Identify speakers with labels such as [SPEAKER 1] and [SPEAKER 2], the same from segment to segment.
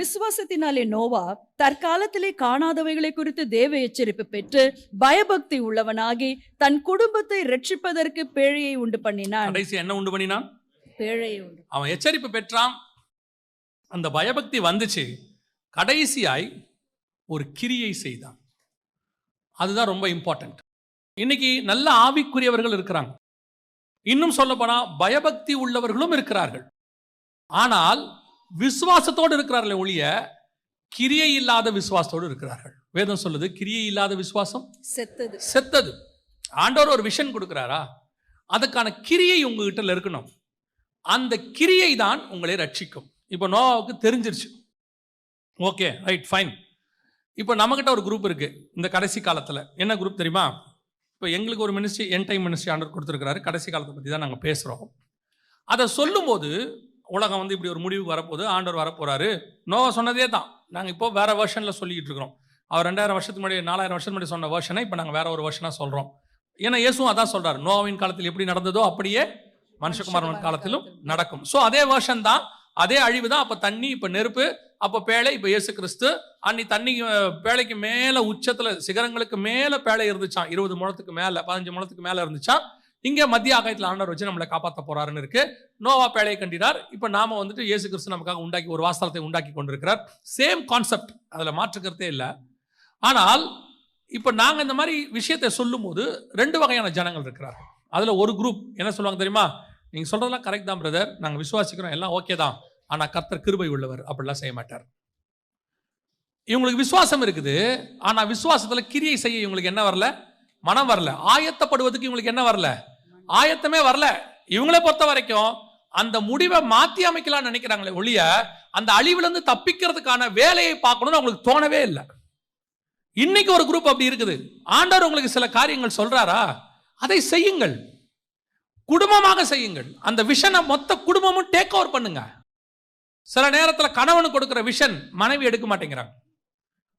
[SPEAKER 1] விசுவாசத்தினாலே நோவா தற்காலத்திலே காணாதவைகளை குறித்து தேவ எச்சரிப்பு பெற்று பயபக்தி உள்ளவனாகி தன் குடும்பத்தை ரட்சிப்பதற்கு பேழையை உண்டு பண்ணினான்.
[SPEAKER 2] கடைசி என்ன உண்டு பண்ணினான்?
[SPEAKER 1] பேழையை உண்டு
[SPEAKER 2] அவன் எச்சரிப்பு பெற்றான். அந்த பயபக்தி வந்துச்சு. கடைசியாய் ஒரு கிரியை செய்தான். அதுதான் ரொம்ப இம்பார்ட்டன்ட் இன்னைக்கு நல்ல ஆவிக்குரியவர்கள் இருக்கிறாங்க. இன்னும் சொல்லப்போனா பயபக்தி உள்ளவர்களும் இருக்கிறார்கள். ஆனால் விசுவாசத்தோடு இருக்கிறார்களே ஒழிய கிரியை இல்லாத விசுவாசத்தோடு இருக்கிறார்கள். வேதம் சொல்லுது கிரியை இல்லாத விசுவாசம்
[SPEAKER 1] செத்தது.
[SPEAKER 2] செத்தது. ஆண்டவர் ஒரு விஷன் கொடுக்குறாரா? அதுக்கான கிரியை உங்ககிட்ட இருக்கணும் அந்த கிரியை தான் உங்களை ரட்சிக்கும். இப்போ நோவாவுக்கு தெரிஞ்சிருச்சு. Okay right fine. இப்போ நம்மகிட்ட ஒரு குரூப் இருக்கு இந்த கடைசி காலத்தில். என்ன குரூப் தெரியுமா? இப்போ எங்களுக்கு ஒரு மினிஸ்ட்ரி என் டைம் மினிஸ்ட்ரி ஆண்டர் கொடுத்துருக்கிறாரு. கடைசி காலத்தை பற்றி தான் நாங்கள் பேசுகிறோம் அதை சொல்லும்போது உலகம் வந்து இப்படி ஒரு முடிவுக்கு வரப்போகுது ஆண்டவர் வரப்போறாரு. நோவா சொன்னதே தான். நாங்கள் இப்போ வேற வெர்ஷனில் சொல்லிக்கிட்டு இருக்கிறோம். அவர் ரெண்டாயிரம் வருஷத்துக்கு முன்னாடி நாலாயிரம் வருஷத்துக்கு முன்னாடி சொன்ன வெர்ஷனை இப்போ நாங்கள் வேற ஒரு வெர்ஷனாக சொல்கிறோம் ஏன்னா இயேசுவும் அதான் சொல்றாரு. நோவாவின் காலத்தில் எப்படி நடந்ததோ அப்படியே மனுஷகுமாரன் காலத்திலும் நடக்கும். ஸோ அதே வெர்ஷன் தான் அதே அழிவு தான். அப்போ தண்ணி இப்போ நெருப்பு அப்போ பேழை இப்போ இயேசு கிறிஸ்து அன்னி தண்ணி பேழைக்கு மேலே உச்சத்தில் சிகரங்களுக்கு மேலே பேழை இருந்துச்சான் இருபது முழத்துக்கு மேலே பதினஞ்சு முழத்துக்கு மேலே இருந்துச்சான் இங்கே மத்திய ஆகாயத்தில் ஆண்டவர் வச்சு நம்மளை காப்பாற்ற போறாருன்னு இருக்கு. நோவா பேழையை கண்டினார். இப்போ நாம வந்துட்டு இயேசு கிறிஸ்து நமக்காக உண்டாக்கி ஒரு வாஸ்தலத்தை உண்டாக்கி கொண்டிருக்கிறார். சேம் கான்செப்ட் அதில் மாற்றுக்கிறதே இல்லை. ஆனால் இப்போ நாங்கள் இந்த மாதிரி விஷயத்தை சொல்லும்போது ரெண்டு வகையான ஜனங்கள் இருக்கிறார்கள். அதில் ஒரு குரூப் என்ன சொல்லுவாங்க தெரியுமா? நீங்கள் சொல்கிறதெல்லாம் கரெக்ட் தான் பிரதர் நாங்கள் விசுவாசிக்கிறோம் எல்லாம் ஓகே தான். ஆனால் கர்த்தர் கிருபை உள்ளவர் அப்படிலாம் செய்ய மாட்டார். இவங்களுக்கு விசுவாசம் இருக்குது. ஆனால் விசுவாசத்தில் கிரியை செய்ய இவங்களுக்கு என்ன வரல? மனம் வரல. ஆயத்தப்படுவதுக்கு இவங்களுக்கு என்ன வரல? ஆயத்தமே வரல. இவங்களை பொறுத்த வரைக்கும் அந்த முடிவை மாற்றி அமைக்கலாம்னு நினைக்கிறாங்களே ஒழிய அந்த அழிவுலேருந்து தப்பிக்கிறதுக்கான வேலையை பார்க்கணும்னு அவங்களுக்கு தோணவே இல்லை. இன்னைக்கு ஒரு குரூப் அப்படி இருக்குது. ஆண்டவர் உங்களுக்கு சில காரியங்கள் சொல்றாரா? அதை செய்யுங்கள். குடும்பமாக செய்யுங்கள். அந்த விஷனை மொத்த குடும்பமும் டேக் ஓவர் பண்ணுங்க. சில நேரத்தில் கணவன் கொடுக்கிற விஷன் மனைவி எடுக்க மாட்டேங்கிறாங்க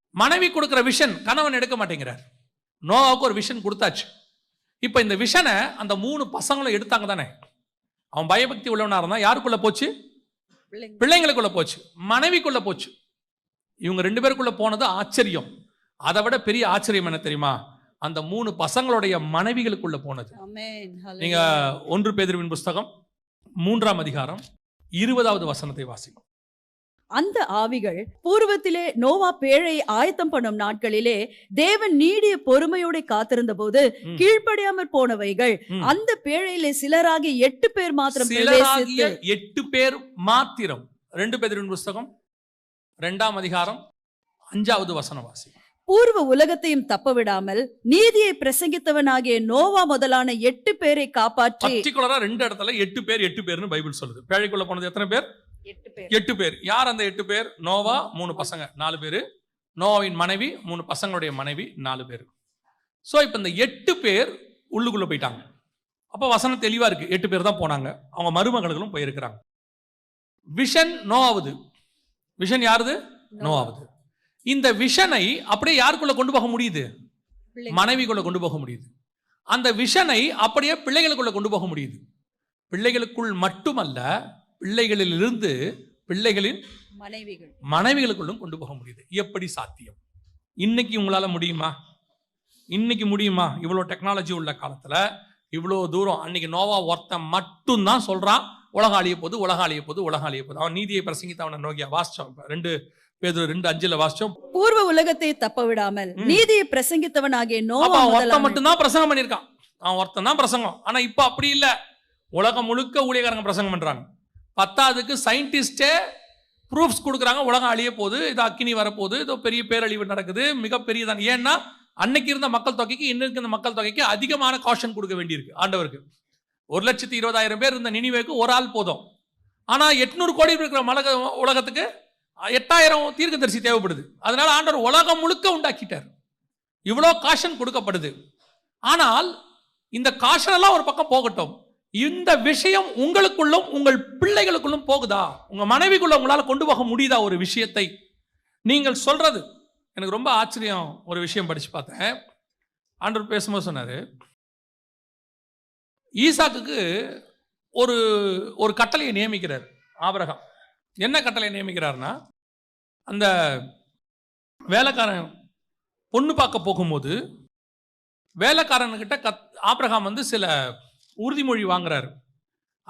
[SPEAKER 2] மனைவி கொடுக்கிற விஷன் கணவன் எடுக்க மாட்டேங்கிறார். நோவாவுக்கு ஒரு விஷன் கொடுத்தாச்சு. இப்போ இந்த விஷனை அந்த மூணு பசங்களும் எடுத்தாங்க தானே? அவன் பயபக்தி உள்ளவனா இருந்தான். யாருக்குள்ள போச்சு?
[SPEAKER 1] பிள்ளைங்க.
[SPEAKER 2] பிள்ளைங்களுக்குள்ள போச்சு. மனைவிக்குள்ள போச்சு. இவங்க ரெண்டு பேருக்குள்ள போனது ஆச்சரியம். அதை விட பெரிய ஆச்சரியம் என்ன தெரியுமா? அந்த மூணு பசங்களுடைய மனைவிகளுக்குள்ள போனது. நீங்க ஒன்று பேதுருவின் புஸ்தகம் மூன்றாம் அதிகாரம் இருபதாவது வசனத்தை வாசிக்கும்
[SPEAKER 1] அந்த ஆவிகள் பூர்வத்திலே நோவா பேழை ஆயத்தம் பண்ணும் நாட்களிலே தேவன் நீடிய பொறுமையோட காத்திருந்த போது. கீழ்ப்படியாமற் போனவைகள். அந்த பேழையிலே சிலராகி எட்டு பேர் மாத்திரம்
[SPEAKER 2] எட்டு பேர் மாத்திரம் ரெண்டு பேதுருவின் புஸ்தகம் ரெண்டாம் அதிகாரம் அஞ்சாவது வசனம் வாசி
[SPEAKER 1] பூர்வ உலகத்தையும் தப்பவிடாமல் நீதியை பிரசங்கித்தவனாகிய நோவா முதலான எட்டு பேரை காப்பாற்றி
[SPEAKER 2] ரெண்டு இடத்துல எட்டு பேர் எட்டு பேர்னு பைபிள் சொல்லுது பேழைக்குள்ள போனது எத்தனை பேர்
[SPEAKER 1] எட்டு பேர்.
[SPEAKER 2] யார் அந்த எட்டு பேர்? நோவா மூணு பசங்க நாலு பேர். நோவாவின் மனைவி மூணு பசங்களுடைய மனைவி நாலு பேர். ஸோ இப்போ இந்த எட்டு பேர் உள்ளுக்குள்ள போயிட்டாங்க. அப்போ வசனம் தெளிவா இருக்கு. எட்டு பேர் தான் போனாங்க. அவங்க மருமகளும் போயிருக்கிறாங்க. விஷன் நோவாவுது. விஷன் யாருது? நோவாவுது. இந்த விஷனை அப்படியே யாருக்குள்ள கொண்டு போக முடியுது. மனைவிக்குள்ள கொண்டு போக முடியுது. அந்த விஷனை அப்படியே பிள்ளைகளுக்குள்ள கொண்டு போக முடியுது. பிள்ளைகளுக்குள் மட்டுமல்ல பிள்ளைகளிலிருந்து பிள்ளைகளின்
[SPEAKER 1] மனைவிகள்.
[SPEAKER 2] மனைவிகளுக்குள்ளும் கொண்டு போக முடியுது. எப்படி சாத்தியம்? இன்னைக்கு உங்களால முடியுமா? இன்னைக்கு முடியுமா? இவ்வளோ டெக்னாலஜி உள்ள காலத்துல இவ்வளோ தூரம் அன்னைக்கு நோவா ஒருத்தன் மட்டும்தான் சொல்றான் உலகம் அழிய போது உலகம் அழிய போது உலகம் அழிய போது. அவன் நீதியை பிரசங்கித்து அவனை நோக்கியா? வாசிச்சோம் ரெண்டு பேர் ரெண்டு அஞ்சுல வாசிச்சோம்.
[SPEAKER 1] பூர்வ உலகத்தை தப்பவிடாமல்
[SPEAKER 2] ம்.
[SPEAKER 1] நீதியை பிரசங்கித்தவனாகிய
[SPEAKER 2] அப்ப
[SPEAKER 1] நோவா
[SPEAKER 2] ஒருத்தன் மட்டும்தான் பிரசங்கம் பண்ணியிருக்கான். அவன் ஒருத்தன் தான் பிரசங்கம். ஆனா இப்ப அப்படி இல்ல. உலகம் முழுக்க ஊழியக்காரங்க பிரசங்கம் பண்றாங்க. பத்தாவதுக்கு சயின்டிஸ்டே ப்ரூஃப்ஸ் கொடுக்குறாங்க. உலகம் அழிய போகுது. இது அக்கினி வரப்போகுது. இதோ பெரிய பேரழிவு நடக்குது. மிகப்பெரியதான். ஏன்னா அன்னைக்கு இருந்த மக்கள் தொகைக்கு இன்னைக்கு இருந்த மக்கள் தொகைக்கு அதிகமான காஷன் கொடுக்க வேண்டியிருக்கு. ஆண்டவருக்கு. ஒரு லட்சத்தி இருபதாயிரம் பேர் இருந்த நினைவேக்கு ஒரு ஆள் போதும். ஆனால் எட்நூறு கோடி இருக்கிற மலக உலகத்துக்கு எட்டாயிரம் தீர்க்கதரிசி தேவைப்படுது. அதனால ஆண்டவர் உலகம் முழுக்க உண்டாக்கிட்டார். இவ்வளோ காஷன் கொடுக்கப்படுது. ஆனால் இந்த காஷனெல்லாம் ஒரு பக்கம் போகட்டும். இந்த விஷயம் உங்களுக்குள்ளும் உங்கள் பிள்ளைகளுக்குள்ளும் போகுதா? உங்க மனைவிக்குள்ள உங்களால் கொண்டு போக முடியுதா ஒரு விஷயத்தை? நீங்கள் சொல்றது எனக்கு ரொம்ப ஆச்சரியம் ஒரு விஷயம் படிச்சு பார்த்தேன். ஆண்டவர் பேசும்போது சொன்னார் ஈசாக்குக்கு ஒரு ஒரு கட்டளையை நியமிக்கிறார் ஆபரகம். என்ன கட்டளை நியமிக்கிறார்னா அந்த வேலைக்காரன் பொண்ணு பார்க்க போகும்போது வேலைக்காரன்கிட்ட கத் ஆபிரகாம் வந்து சில உறுதிமொழி வாங்குறாரு.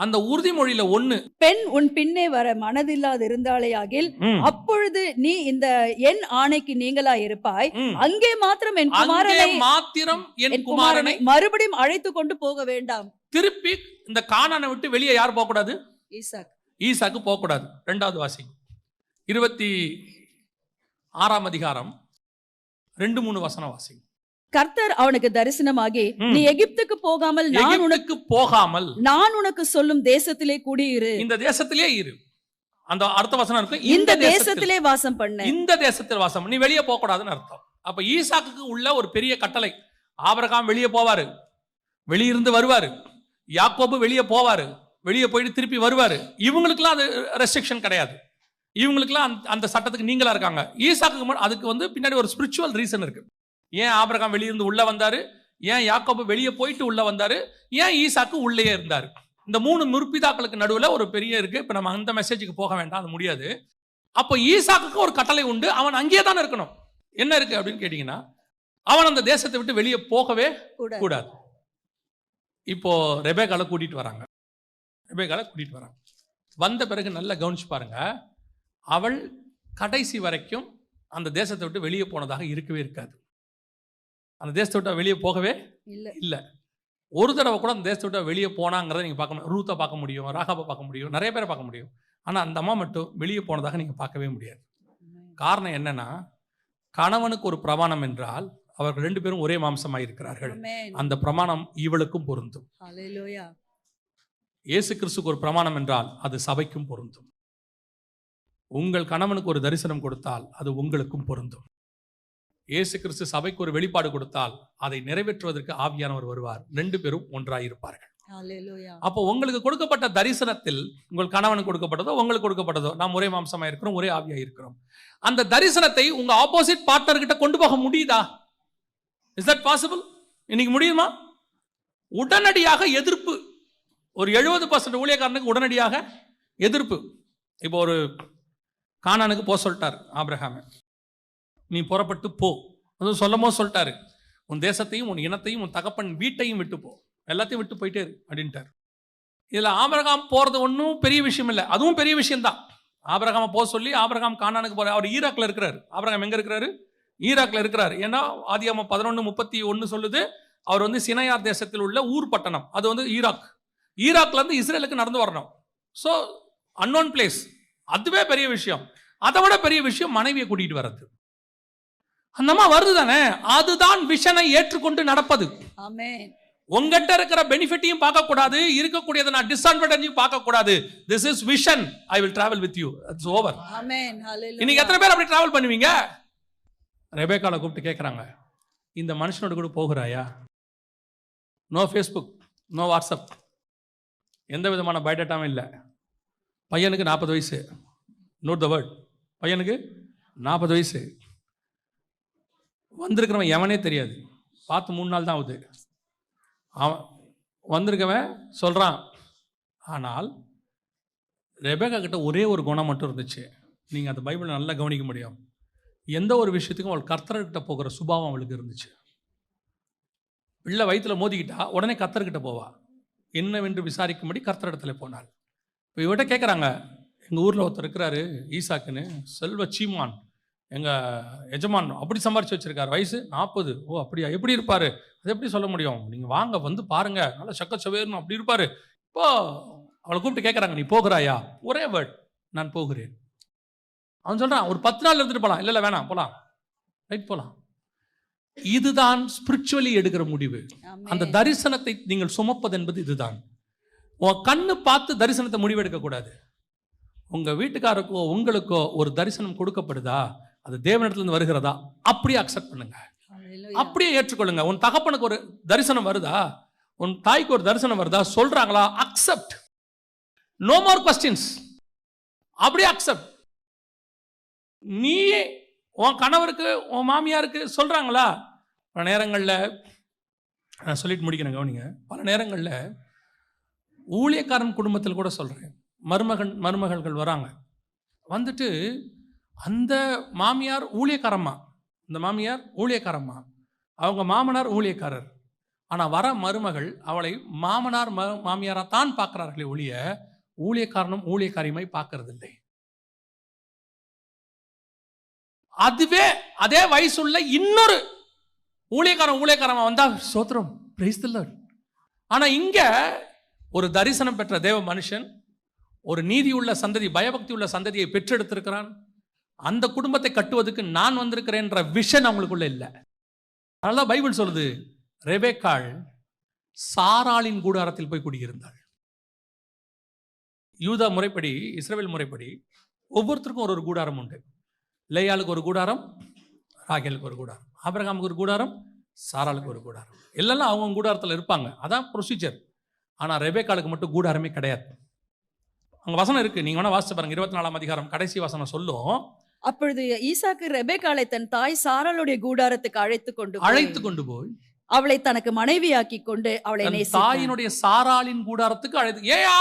[SPEAKER 2] அந்த உறுதிமொழியில ஒண்ணு.
[SPEAKER 1] பெண் உன் பின்னே வர மனதில்லாது இருந்தாளே ஆகில் அப்பொழுது நீ இந்த என் ஆணைக்கு நீங்களா இருப்பாய். அங்கே மாத்திரம் என் குமாரனை
[SPEAKER 2] மாத்திரம் என் குமாரனை
[SPEAKER 1] மறுபடியும் அழைத்து கொண்டு போக வேண்டாம்.
[SPEAKER 2] திருப்பி இந்த கானானை விட்டு வெளியே யார் போகக்கூடாது?
[SPEAKER 1] ஈசாக்.
[SPEAKER 2] ஈசாக்கு போகக்கூடாது. ரெண்டாவது வாசி இருபத்தி ஆறாம் அதிகாரம். ரெண்டு மூணு வசனம் வாசி
[SPEAKER 1] கர்த்தர் அவனுக்கு தரிசனமாகி. நீ எகிப்துக்கு போகாமல் நான் உனக்கு
[SPEAKER 2] போகாமல்.
[SPEAKER 1] நான் உனக்கு சொல்லும் தேசத்திலே குடியிரு.
[SPEAKER 2] இந்த தேசத்திலே இரு. அந்த அடுத்த வசனம் இருக்கு.
[SPEAKER 1] இந்த
[SPEAKER 2] தேசத்தில்
[SPEAKER 1] வாசம் பண்ண.
[SPEAKER 2] இந்த தேசத்தில் வாசம் நீ வெளியே போக கூடாதுன்னு அர்த்தம். அப்ப ஈசாக்குக்கு உள்ள ஒரு பெரிய கட்டளை. ஆபிரகாம் வெளியே போவாரு. வெளியிருந்து வருவாரு. யாக்கோபு வெளியே போவாரு. வெளியே போயிட்டு திருப்பி வருவாரு. இவங்களுக்குலாம் அது ரெஸ்ட்ரிக்ஷன் கிடையாது. இவங்களுக்குலாம் அந்த அந்த சட்டத்துக்கு நீங்களா இருக்காங்க. மட்டும் அதுக்கு வந்து பின்னாடி ஒரு ஸ்பிரிச்சுவல் ரீசன் இருக்கு. ஏன் ஆபிரகாம் வெளியிருந்து உள்ள வந்தாரு? ஏன் யாக்கோபு வெளியே போயிட்டு உள்ள வந்தாரு? ஏன் ஈசாக்கு உள்ளே இருந்தாரு? இந்த மூணு முற்பிதாக்களுக்கு நடுவுல ஒரு பெரிய இருக்கு. இப்ப நம்ம அந்த மெசேஜுக்கு போக வேண்டாம் அது முடியாது. அப்போ ஈசாக்குக்கு ஒரு கட்டளை உண்டு. அவன் அங்கேயே தான் இருக்கணும். என்ன இருக்கு அப்படின்னு கேட்டீங்கன்னா அவன் அந்த தேசத்தை விட்டு வெளியே போகவே
[SPEAKER 1] கூட
[SPEAKER 2] கூடாது. இப்போ ரெபேக்கால கூட்டிட்டு வராங்க. ரெபேக்கால கூட்டிட்டு வராங்க. வந்த பிறகு நல்லா கவனிச்சு பாருங்க. அவள் கடைசி வரைக்கும் அந்த தேசத்தை விட்டு வெளியே போனதாக இருக்கவே இருக்காது. அந்த தேசத்தை விட்டு வெளியே போகவே
[SPEAKER 1] இல்ல.
[SPEAKER 2] இல்லை. ஒரு தடவை கூட அந்த தேசத்தை விட்டு வெளியே போனாங்கிறத நீங்கள் பார்க்க முடியும் ரூத்தை பார்க்க முடியும் ராகாவை பார்க்க முடியும் நிறைய பேரை பார்க்க முடியும். ஆனால் அந்த அம்மா மட்டும் வெளியே போனதாக நீங்கள் பார்க்கவே முடியாது. காரணம் என்னன்னா கணவனுக்கு ஒரு பிரமாணம் என்றால் அவர்கள் ரெண்டு பேரும் ஒரே மாம்சமாய் இருக்கிறார்கள். அந்த பிரமாணம் இவளுக்கும் பொருந்தும். இயேசு கிறிஸ்துக்கு ஒரு பிரமாணம் என்றால் அது சபைக்கும் பொருந்தும். உங்கள் கணவனுக்கு ஒரு தரிசனம் கொடுத்தால் அது உங்களுக்கும் பொருந்தும். இயேசு கிறிஸ்து சபைக்கு ஒரு வெளிப்பாடு கொடுத்தால் அதை நிறைவேற்றுவதற்கு ஆவியானவர் வருவார். ரெண்டு பேரும் ஒன்றாயிருப்பார்கள்.
[SPEAKER 1] Hallelujah.
[SPEAKER 2] அப்போ உங்களுக்கு கொடுக்கப்பட்ட தரிசனத்தில் உங்கள் கணவனுக்கு கொடுக்கப்பட்டதோ உங்களுக்கு கொடுக்கப்பட்டதோ நாம் ஒரே மாம்சமா இருக்கிறோம் ஒரே ஆவியா இருக்கிறோம். அந்த தரிசனத்தை உங்க ஆப்போசிட் பார்ட்னர் கிட்ட கொண்டு போக முடியுதா? இஸ் தட் பாசிபிள் இன்னைக்கு முடியுமா? உடனடியாக எதிர்ப்பு. ஒரு எழுபது பர்சன்ட் ஊழியக்காரனுக்கு உடனடியாக எதிர்ப்பு. இப்போ ஒரு கானானுக்கு போக சொல்லிட்டார் ஆபிரகாம. நீ புறப்பட்டு போ. அதுவும் சொல்லமோ சொல்லிட்டாரு. உன் தேசத்தையும் உன் இனத்தையும் உன் தகப்பன் வீட்டையும் விட்டு போ. எல்லாத்தையும் விட்டு போயிட்டே இரு அப்படின்ட்டார். இதில் ஆபரகாம் போகிறது ஒன்றும் பெரிய விஷயம் இல்லை. அதுவும் பெரிய விஷயம்தான். ஆபரகாம போக சொல்லி ஆபரகாம் கானானுக்கு போகிறார் அவர் ஈராக்ல இருக்கிறாரு. ஆபரகாம் எங்கே இருக்கிறாரு? ஈராக்ல இருக்கிறாரு. ஏன்னா ஆதியாம பதினொன்று முப்பத்தி ஒன்று சொல்லுது அவர் வந்து சினையார் தேசத்தில் உள்ள ஊர் பட்டணம். அது வந்து ஈராக். ஈராக்லேருந்து இஸ்ரேலுக்கு நடந்து வரணும். ஸோ அன்னோன் பிளேஸ் அதுவே பெரிய விஷயம். அதை விட பெரிய விஷயம் மனைவியை கூட்டிகிட்டு வர்றது. அந்த அம்மா வருது தானே அதுதான் விஷனை ஏற்றுக்கொண்டு நடப்பது. உங்ககிட்ட இருக்கிற பெனிஃபிட்டையும் பார்க்க கூடாது இருக்கக்கூடியதை நான் டிஸ்அட்வான்டேஜையும் பார்க்க கூடாது this is vision I will travel with you it's over. இன்னைக்கு எத்தனை பேர் அப்படி டிராவல் பண்ணுவீங்க? ரெபேக்கால கூப்பிட்டு கேட்குறாங்க இந்த மனுஷனோட கூட போகிறாயா? நோ ஃபேஸ்புக் நோ வாட்ஸ்அப் எந்த விதமான பயோடேட்டாவும் இல்லை. பையனுக்கு நாற்பது வயசு. நோட் த வேர்ட் பையனுக்கு நாற்பது வயசு. வந்திருக்கிறவன் எவனே தெரியாது. பார்த்து மூணு நாள் தான் ஆகுது. அவன் வந்திருக்கவன் சொல்கிறான் ஆனால் ரெபேகா கிட்ட ஒரே ஒரு குணம் மட்டும் இருந்துச்சு. நீங்கள் அந்த பைபிளை நல்லா கவனிக்க முடியும். எந்த ஒரு விஷயத்துக்கும் அவள் கர்த்தர்கிட்ட போகிற சுபாவம் அவளுக்கு இருந்துச்சு. பிள்ளை வயிற்றுல மோதிக்கிட்டா உடனே கர்த்தர்கிட்ட போவா. என்னவென்று விசாரிக்கும்படி கர்த்தரிடத்துல போனாள். இப்போ இவட்ட கேட்குறாங்க எங்கள் ஊரில் ஒருத்தர் இருக்கிறாரு ஈசாக்குன்னு. செல்வ சீமான். எங்கள் எஜமான் அப்படி சம்பாரிச்சு வச்சிருக்காரு. வயசு நாற்பது ஓ அப்படியா? எப்படி இருப்பாரு? அது எப்படி சொல்ல முடியும்? நீங்கள் வாங்க வந்து பாருங்க. நல்லா சக்க சவேர்னு அப்படி இருப்பாரு. இப்போ அவளை கூப்பிட்டு கேட்குறாங்க நீ போகிறாயா? ஒரே வேர்ட் நான் போகிறேன். அவன் சொல்றான் ஒரு பத்து நாள் இருந்துட்டு போலாம். இல்ல இல்ல வேணாம் போலாம். ரைட் போலாம். இதுதான் ஸ்பிரிச்சுவலி எடுக்கிற முடிவு. அந்த தரிசனத்தை நீங்கள் சுமப்பது என்பது இதுதான். உன் கண்ணு பார்த்து தரிசனத்தை முடிவெடுக்க கூடாது உங்க வீட்டுக்காருக்கோ உங்களுக்கோ ஒரு தரிசனம் கொடுக்கப்படுதா? அது தேவனிடத்துல வருகிறதா? அப்படியே அக்செப்ட் பண்ணுங்க. அப்படியே ஏற்றுக்கொள்ளுங்க. உன் தகப்பனுக்கு ஒரு தரிசனம் வருதா? உன் தாய்க்கு ஒரு தரிசனம் வருதா? சொல்றாங்களா? அக்செப்ட் நோ மோர் கொஸ்டின்ஸ் அப்படியே அக்செப்ட் நீ உன் கணவருக்கு உன் மாமியாருக்கு சொல்றாங்களா? பல நேரங்களில் நான் சொல்லிட்டு முடிக்கிறேன் கவனிங்க. பல நேரங்களில் ஊழியக்காரன் குடும்பத்தில் கூட சொல்கிறேன் மருமகன் மருமகள்கள் வராங்க. வந்துட்டு அந்த மாமியார் ஊழியக்காரம்மா. இந்த மாமியார் ஊழியக்காரம்மா. அவங்க மாமனார் ஊழியக்காரர். ஆனால் வர மருமகள் அவளை மாமனார் ம மாமியாராக தான் பார்க்குறார்களே ஒழிய ஊழியக்காரனும் ஊழியக்காரியமாய் பார்க்கறதில்லை அதுவே அதே வயசுள்ள இன்னொரு ஊழியக்காரன் ஊழியக்காரன் வந்தா சோத்திரம் பிரைஸ் ஆனால் இங்கே ஒரு தரிசனம் பெற்ற தேவ மனுஷன் ஒரு நீதியுள்ள சந்ததி பயபக்தி உள்ள சந்ததியை பெற்றெடுத்திருக்கிறான். அந்த குடும்பத்தை கட்டுவதற்கு நான் வந்திருக்கிறேன்ற விஷன் அவங்களுக்குள்ள இல்லை. அதனால பைபிள் சொல்லுது ரெபேக்காள் சாராளின் கூடாரத்தில் போய் குடியிருந்தாள். யூதா முறைப்படி இஸ்ரேல் முறைப்படி ஒவ்வொருத்தருக்கும் ஒரு ஒரு கூடாரம் உண்டு. லேயாளுக்கு ஒரு கூடாரம் ராகேலுக்கு ஒரு கூடாரம் ஆபிரகாமுக்கு ஒரு கூடாரம் சாராளுக்கு ஒரு கூடாரம். எல்லாம் அவங்க கூடாரத்தில் இருப்பாங்க. அதான் ப்ரொசீஜர் ஆனால் ரெபேக்காளுக்கு மட்டும் கூடாரமே கிடையாது. அங்கே வசனம் இருக்குது நீங்கள் வேணால் வாசிச்சு பாருங்க. இருபத்தி நாலாம் அதிகாரம் கடைசி வசனம் சொல்லும்.
[SPEAKER 1] அப்பொழுது ஈசாக்கு ரெபேக்காளை தன் தாய் சாராளுடைய கூடாரத்துக்கு அழைத்து கொண்டு
[SPEAKER 2] அழைத்து கொண்டு போய்
[SPEAKER 1] அவளை தனக்கு மனைவியாக்கி கொண்டு அவளை.
[SPEAKER 2] தாயினுடைய சாராளின் கூடாரத்துக்கு அழைத்து ஏயா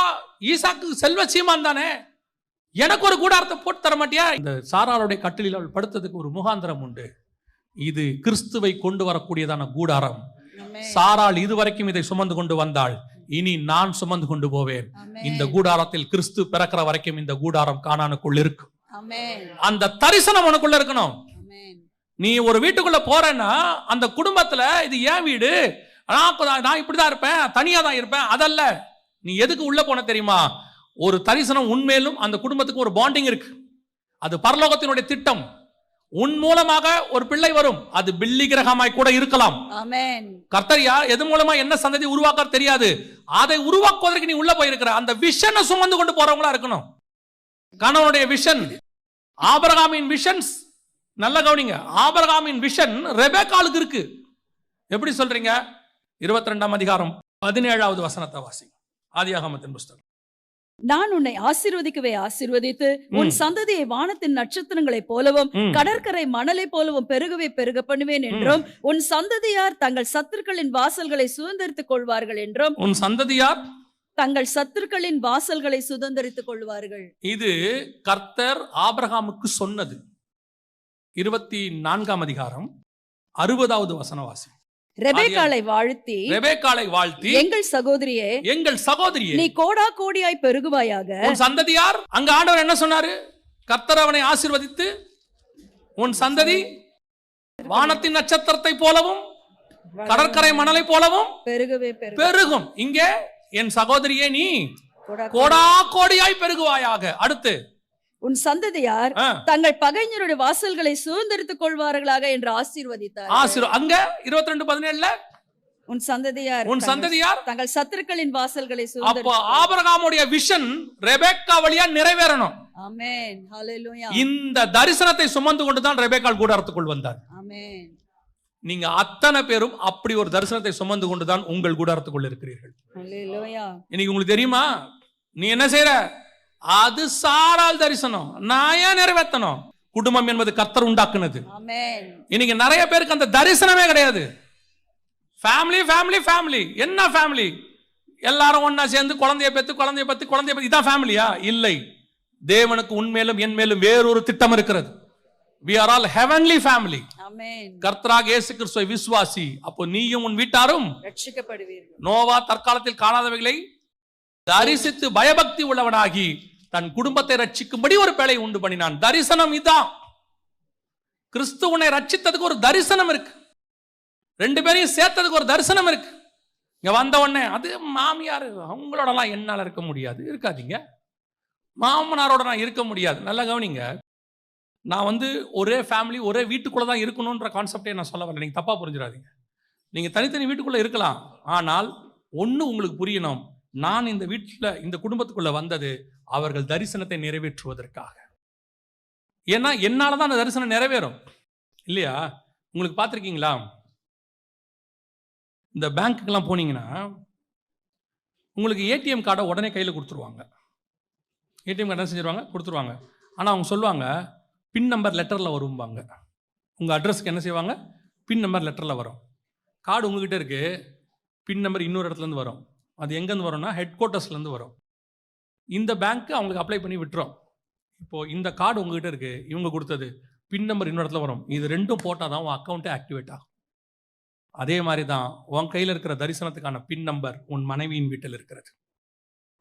[SPEAKER 2] ஈசாக்கு செல்வ சீமான் தானே எனக்கு ஒரு கூடாரத்தை போட்டு தர மாட்டியா இந்த சாராளுடைய கட்டிலில் அவள் படுத்ததுக்கு ஒரு முகாந்திரம் உண்டு இது கிறிஸ்துவை கொண்டு வரக்கூடியதான கூடாரம். சாராள் இதுவரைக்கும் இதை சுமந்து கொண்டு வந்தாள் இனி நான் சுமந்து கொண்டு போவேன். இந்த கூடாரத்தில் கிறிஸ்து பிறக்கிற வரைக்கும் இந்த கூடாரம் காணானுக்குள் இருக்கும். அந்த தரிசனம் உனக்குள்ள இருக்கணும். நீ ஒரு வீட்டுக்குள்ள போறேன்னா அந்த குடும்பத்துல இது ஏன் வீடு? நான் இப்படிதான் இருப்பேன் தனியா தான் இருப்பேன் அதல்ல. நீ எதுக்கு உள்ள போன தெரியுமா? ஒரு தரிசனம் உண்மையிலும் அந்த குடும்பத்துக்கு ஒரு பாண்டிங் இருக்கு. அது பரலோகத்தினுடைய திட்டம். உன் மூலமாக ஒரு பிள்ளை வரும் அது பில்லி கிரகமாய் கூட இருக்கலாம்.
[SPEAKER 1] ஆமென்.
[SPEAKER 2] கர்த்தரியா எது மூலமா என்ன சந்ததி உருவாக்க தெரியாது. அதை உருவாக்குவதற்கு நீ உள்ள போயிருக்கிற. அந்த விஷனை சுமந்து கொண்டு போறவங்களா இருக்கணும். கணவனுடைய விஷன் ஆபரகாமின் விஷன்ஸ் நல்ல கவனிங்க ஆபரகாமின் விஷன் ரெபேக்காலுக்கு இருக்கு. எப்படி சொல்றீங்க? இருபத்தி ரெண்டாம் அதிகாரம் பதினேழாவது வசனத்தை வாசி ஆதியாகமத்தின் புஸ்தகம்.
[SPEAKER 1] நான் உன்னை ஆசீர்வதிக்கவே ஆசீர்வதித்து உன். சந்ததியை வானத்தின் நட்சத்திரங்களைப் போலவும். கடற்கரை மணலைப் போலவும் பெருகவே பெருக பண்ணுவேன் என்றும் உன் சந்ததியார் தங்கள் சத்துருக்களின் வாசல்களை சுதந்திரித்துக் கொள்வார்கள் என்றும்
[SPEAKER 2] உன் சந்ததியார்
[SPEAKER 1] தங்கள் சத்துருக்களின் வாசல்களை சுதந்திரித்துக் கொள்வார்கள்.
[SPEAKER 2] இது கர்த்தர் ஆபிரகாமுக்கு சொன்னது. இருபத்தி நான்காம் அதிகாரம் அறுபதாவது வசனவாசி
[SPEAKER 1] ரெபேக்காளை வாழ்த்தி
[SPEAKER 2] ரெபேக்காளை வாழ்த்தி
[SPEAKER 1] எங்கள் சகோதரியே
[SPEAKER 2] எங்கள் சகோதரியே
[SPEAKER 1] நீ கோடா கோடியாய் பெருகுவாயாக.
[SPEAKER 2] உன் சந்ததியார் அங்க ஆண்டவர் என்ன சொன்னாரு? கர்த்தர் அவனை ஆசீர்வதித்து உன் சந்ததி வானத்தின் நட்சத்திரத்தை போலவும் கடற்கரை மணலை போலவும்
[SPEAKER 1] பெருகவே பெருக.
[SPEAKER 2] பெருகும். இங்கே என் சகோதரியே நீ
[SPEAKER 1] கோடா
[SPEAKER 2] கோடா. கோடியாய் பெருகுவாயாக. அடுத்து.
[SPEAKER 1] உன் சந்ததியார் தங்கள் பகைஞருடைய வாசல்களை சுதந்திரித்துக் கொள்வார்களாக என்று ஆசீர்வதித்தார்.
[SPEAKER 2] ஆசீர் அங்க இருபத்தி ரெண்டு பதினேழுல?
[SPEAKER 1] உன் சந்ததியார்
[SPEAKER 2] உன் சந்ததியார்?
[SPEAKER 1] தங்கள் சத்துருக்களின் வாசல்களை
[SPEAKER 2] அப்போ ஆபிரகாமுடைய விஷன் ரெபேக்கா வழியா நிறைவேறணும்.
[SPEAKER 1] ஆமென். ஹalleluya
[SPEAKER 2] இந்த தரிசனத்தை சுமந்து கொண்டுதான் ரெபேக்கால் கூடாரத்துக்குள் வந்தார்.
[SPEAKER 1] ஆமென்.
[SPEAKER 2] நீங்க அத்தனை பேரும் அப்படி ஒரு தரிசனத்தை சுமந்து கொண்டுதான் உங்கள் கூடாரத்துக்குள் இருக்கிறீர்கள். இன்னைக்கு உங்களுக்கு தெரியுமா? நீ என்ன செய்யற அது சாரால் தரிசனம். நான் ஏன் நிறைவேற்றணும் குடும்பம் என்பது கர்த்தர் உண்டாக்குனது. இன்னைக்கு நிறைய பேருக்கு அந்த தரிசனமே கிடையாது. ஃபேமிலி ஃபேமிலி ஃபேமிலி என்ன ஃபேமிலி எல்லாரும் ஒண்ணா சேர்ந்து குழந்தைய பெத்து குழந்தைய பத்தி குழந்தைய பத்தி இதான் ஃபேமிலியா இல்லை. தேவனுக்கு உன்மேலும் என் மேலும் வேறொரு திட்டம் இருக்கிறது. We are all heavenly family கர்த்தராக இயேசு கிறிஸ்துவை விசுவாசி. அப்போ நீயும் உன் வீட்டாரும்
[SPEAKER 1] ரட்சிக்கப்படுவீர்கள்.
[SPEAKER 2] நோவா தற்காலத்தில் காணாதவைகளை தரிசித்து பயபக்தி உள்ளவனாகி தன் குடும்பத்தை ரட்சிக்கும்படி ஒரு பேழை உண்டு பண்ணினான். தரிசனம் இதான் கிறிஸ்து உன்னை ரட்சித்ததுக்கு ஒரு தரிசனம் இருக்கு. ரெண்டு பேரையும் சேர்த்ததுக்கு ஒரு தரிசனம் இருக்கு. இங்க வந்த உடனே அது மாமியார் அவங்களோடலாம் என்னால இருக்க முடியாது. இருக்காதீங்க. மாமனாரோட நான் இருக்க முடியாது. நல்லா கவனிங்க. நான் வந்து ஒரே ஃபேமிலி ஒரே வீட்டுக்குள்ளே தான் இருக்கணுன்ற கான்செப்டே நான் சொல்ல வரல. நீங்கள் தப்பாக புரிஞ்சிடாதீங்க. நீங்கள் தனித்தனி வீட்டுக்குள்ளே இருக்கலாம். ஆனால் ஒன்று உங்களுக்கு புரியணும். நான் இந்த வீட்டில் இந்த குடும்பத்துக்குள்ளே வந்தது அவர்கள் தரிசனத்தை நிறைவேற்றுவதற்காக. ஏன்னா என்னால் தான் அந்த தரிசனம் நிறைவேறும். இல்லையா? உங்களுக்கு பார்த்துருக்கீங்களா? இந்த பேங்க்குக்கெல்லாம் போனீங்கன்னா உங்களுக்கு ஏடிஎம் கார்டை உடனே கையில் கொடுத்துருவாங்க. ஏடிஎம் கார்டு என்ன செஞ்சிருவாங்க? கொடுத்துருவாங்க. ஆனால் அவங்க சொல்லுவாங்க பின் நம்பர் லெட்டரில் வரும்பாங்க. உங்கள் அட்ரஸ்க்கு என்ன செய்வாங்க? பின் நம்பர் லெட்டரில் வரும். கார்டு உங்ககிட்ட இருக்கு. பின் நம்பர் இன்னொரு இடத்துலேருந்து வரும். அது எங்கேருந்து வரும்னா ஹெட் குவார்ட்டர்ஸ்லேருந்து வரும். இந்த பேங்க்கு அவங்களுக்கு அப்ளை பண்ணி விட்டுரும். இப்போது இந்த கார்டு உங்ககிட்ட இருக்கு. இவங்க கொடுத்தது. பின் நம்பர் இன்னொரு இடத்துல வரும். இது ரெண்டும் போட்டால் தான் உன் அக்கௌண்ட்டே ஆக்டிவேட் ஆகும். அதே மாதிரி தான் உன் கையில் இருக்கிற தரிசனத்துக்கான பின் நம்பர் உன் மனைவியின் வீட்டில் இருக்கிறது.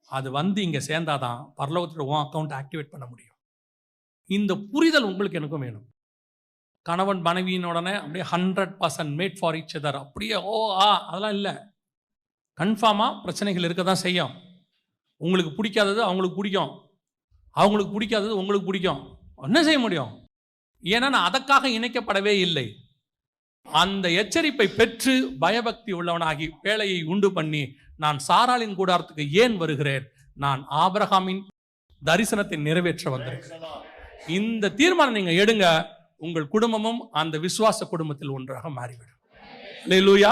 [SPEAKER 2] அது வந்து இங்கே சேர்ந்தாதான் பரலோகத்தில் உன் அக்கௌண்ட் ஆக்டிவேட் பண்ண முடியும். இந்த புரிதல் உங்களுக்கு எனக்கும் வேணும். கணவன் மனைவியின் உடனே அப்படியே hundred percent made for each other அப்படியே ஓ ஆ அதெல்லாம் இல்லை. கன்ஃபார்மாக பிரச்சனைகள் இருக்க தான் செய்யும். உங்களுக்கு பிடிக்காதது அவங்களுக்கு பிடிக்கும். அவங்களுக்கு பிடிக்காதது உங்களுக்கு பிடிக்கும். என்ன செய்ய முடியும்? ஏன்னா நான் அதற்காக இணைக்கப்படவே இல்லை. அந்த எச்சரிப்பை பெற்று பயபக்தி உள்ளவனாகி வேலையை உண்டு பண்ணி நான் சாராளின் கூடாரத்துக்கு ஏன் வருகிறேன்? நான் ஆபிரகாமின் தரிசனத்தை நிறைவேற்ற வந்திருக்கிறேன். இந்த தீர்மானம் நீங்க எடுங்க உங்கள் குடும்பமும் அந்த விசுவாச குடும்பத்தில் ஒன்றாக மாறிவிடும். லூயா